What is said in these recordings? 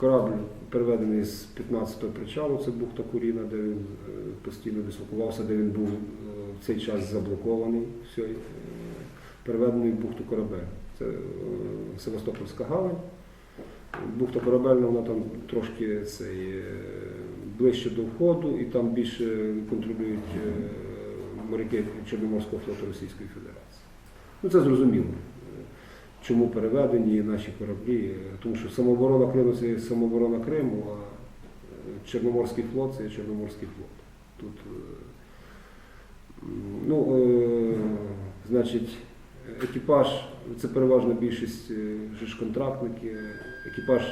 Корабль переведений з 15-го причалу, це бухта Куріна, де він е, постійно дислокувався, де він був е, в цей час заблокований. Все, переведений в бухту Корабель. Це е, Севастопольська гавань. Бухта Корабельна, вона там трошки цей, ближче до входу і там більше контролюють моряки Чорноморського флоту Російської Федерації. Ну це зрозуміло. Чому переведені наші кораблі? Тому що самооборона Криму це самооборона Криму, а е, Чорноморський флот це Чорноморський флот. Тут, е, ну, е, значить, екіпаж, це переважна більшість е, ж контрактники. Екіпаж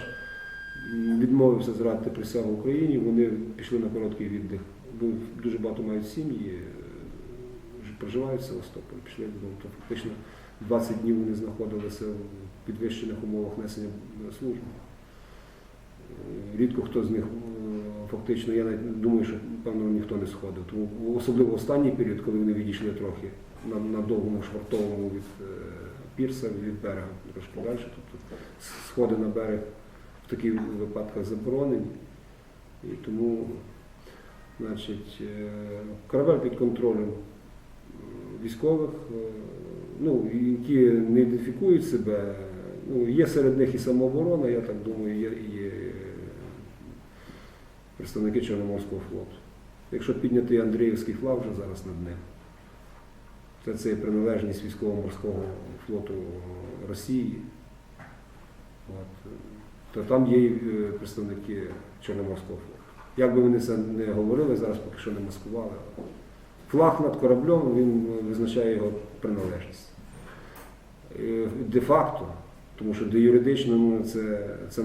відмовився зрадити присягу Україні, вони пішли на короткий віддих. Дуже багато мають сім'ї, проживають в Севастополі, пішли додому. То фактично 20 днів вони знаходилися в підвищених умовах несення служби. Рідко хто з них е, фактично, я думаю, що певно ніхто не сходив. Тому особливо останній період, коли вони відійшли трохи на, на довгому швартовому від е, пірса, від берега трошки далі. Тобто сходи на берег в таких випадках заборонені. І тому значить, е, корабель під контролем військових, ну, які не ідентифікують себе. Ну, є серед них і самооборона, я так думаю, є і є представники Чорноморського флоту. Якщо підняти Андріївський флаг вже зараз над ним, то це приналежність військово-морського флоту Росії. От. То там є і е, представники Чорноморського флоту. Як би вони це не говорили, зараз поки що не маскували. Флаг над кораблем він визначає його приналежність. Е, Де-факто, тому що де юридично ну, це, це